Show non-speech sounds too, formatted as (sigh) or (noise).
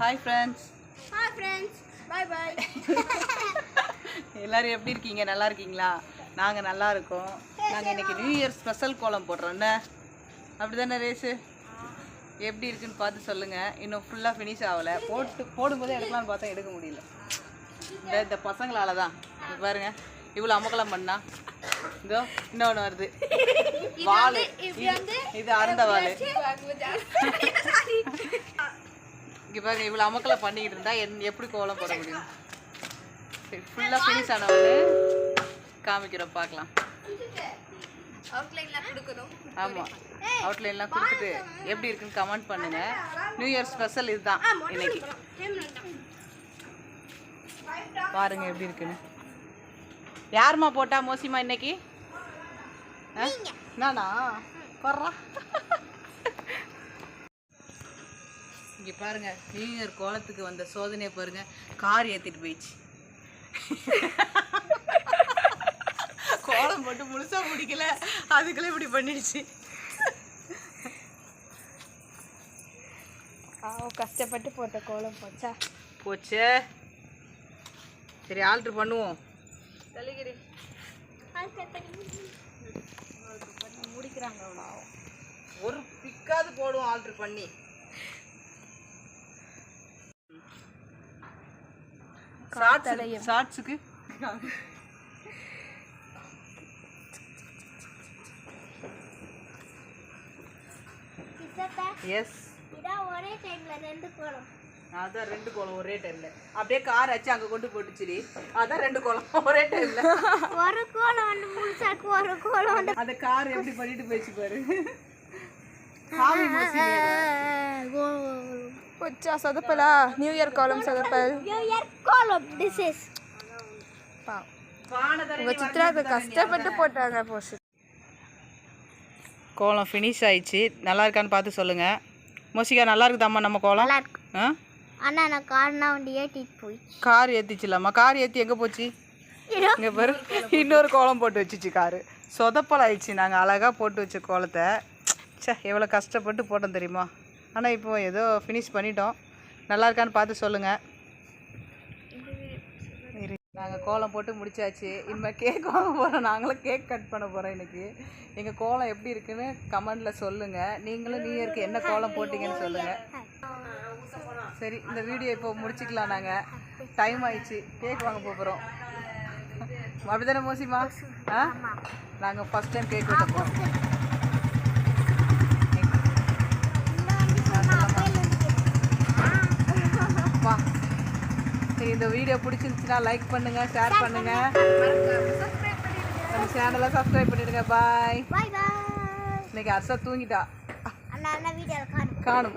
Hi friends hi friends bye bye எல்லாரும் எப்படி இருக்கீங்க? நல்லா இருக்கீங்களா? நாங்கள் நல்லா இருக்கோம். நாங்கள் இன்னைக்கு நியூ இயர் ஸ்பெஷல் கோலம் போடுறோம்ல அப்படி தானே ரேஸு? எப்படி இருக்குன்னு பார்த்து சொல்லுங்கள் இன்னும் ஃபுல்லாக ஃபினிஷ் ஆகலை. போட்டு போடும்போதே எடுக்கலாம்னு பார்த்தா எடுக்க முடியல. இந்த இந்த பசங்களால தான் பாருங்க. இவ்வளோ அமக்கலம் பண்ணா. இதோ இன்னொன்று வருது. வாள் இது இது அறந்த வாள் இங்கே பாருங்க இவ்வளோ அமக்கலம் பண்ணிக்கிட்டு இருந்தா என் எப்படி கோலம் போட முடியும்? சரி ஃபுல்லாக ஃபினிஷ் ஆனவொடனே காமிக்கிறோம் பார்க்கலாம். ஆமாம் அவுட்லைன்லாம் கொடுத்துட்டு எப்படி இருக்குன்னு கமெண்ட் பண்ணுங்க. நியூ இயர் ஸ்பெஷல் இதுதான் இன்னைக்கு. பாருங்க எப்படி இருக்குன்னு. யாரும்மா போட்டா மோசிமா இன்னைக்கு? நானா? வர்றா இங்க பாருங்க நியூ இயர் கோலத்துக்கு வந்த சோதனையை பாருங்க கார் ஏத்திட்டு போயிடுச்சு. கோலம் போட்டு முழுசா முடிக்கல அதுக்குள்ள இப்படி பண்ணிடுச்சு. கஷ்டப்பட்டு போட்ட கோலம் போச்சா? போச்சே. சரி ஆல்ட்ரு பண்ணுவோம். தள்ளிக்கிறி முடிக்கிறாங்க ஒரு பிக்காது போடுவோம் ஆல்ட்ரு பண்ணி. ஷார்ட்ஸ் ஷார்ட்ஸுக்கு எஸ் ஒரே டைம்ல ரெண்டு கோலம். அதான் ரெண்டு கோலம் ஒரே டைம்ல அப்படியே கார் வச்சு அங்க கொண்டு போட்டுச்சுடி. அதான் ரெண்டு கோலம் (laughs) ஒரே டைம்ல ஒரு கோலம் வந்து முழுசாக்கு ஒரு கோலம் வந்து அந்த கார் எப்படி பண்ணிட்டு போயிடுச்சு பாரு. (laughs) மோசி వచ్చా సదపలా న్యూ ఇయర్ కాలం సదపల్ நியூ இயர் கோலம் திஸ் இஸ் உங்க சித்ராக்கு கஷ்டப்பட்டு போட்டாங்க போஸ் கோலம் ஃபினிஷ் ஆயிடுச்சு நல்லா இருக்கான்னு பார்த்து சொல்லுங்க மோசிகா நல்லா இருக்குதாம்மா நம்ம கோலம் நல்லா இருக்கு ஆ அண்ணா நான் கார்னா வந்து ஏற்றிட்டு போய் கார் ஏற்றிச்சில்லாமா கார் ஏற்றி எங்கே போச்சு இங்கே பாரு இன்னொரு கோலம் போட்டு வச்சுச்சு காரு சொதப்பல் ஆயிடுச்சு நாங்கள் அழகாக போட்டு வச்ச கோலத்தை ச்சே எவ்வளோ கஷ்டப்பட்டு போட்டோம் தெரியுமா ஆனால் இப்போ ஏதோ ஃபினிஷ் பண்ணிட்டோம். நல்லா இருக்கான்னு பார்த்து சொல்லுங்கள் நாங்கள் கோலம் போட்டு முடிச்சாச்சு. இனிமேல் கேக் வாங்க போகிறோம் நாங்களும் கேக் கட் பண்ண போகிறோம் இன்னைக்கு. எங்கள் கோலம் எப்படி இருக்குன்னு கமெண்டில் சொல்லுங்கள் நீங்களும் நியூ இயர்க்கு என்ன கோலம் போட்டிங்கன்னு சொல்லுங்கள் சரி இந்த வீடியோ இப்போ முடிச்சுக்கலாம் நாங்கள் டைம் ஆயிடுச்சு. கேக் வாங்க போகிறோம் அப்படிதானே மோசிமா? ஆ? நாங்கள் ஃபஸ்ட் டைம் கேக் வாங்க போகிறோம் இந்த வீடியோ பிடிச்சிருந்துச்சுன்னா லைக் பண்ணுங்கள் ஷேர் பண்ணுங்கள் நம்ம சேனலை சப்ஸ்கிரைப் பண்ணிடுங்க. பாய் இன்னைக்கு அர்ஷா தூங்கிட்டா. காணும்.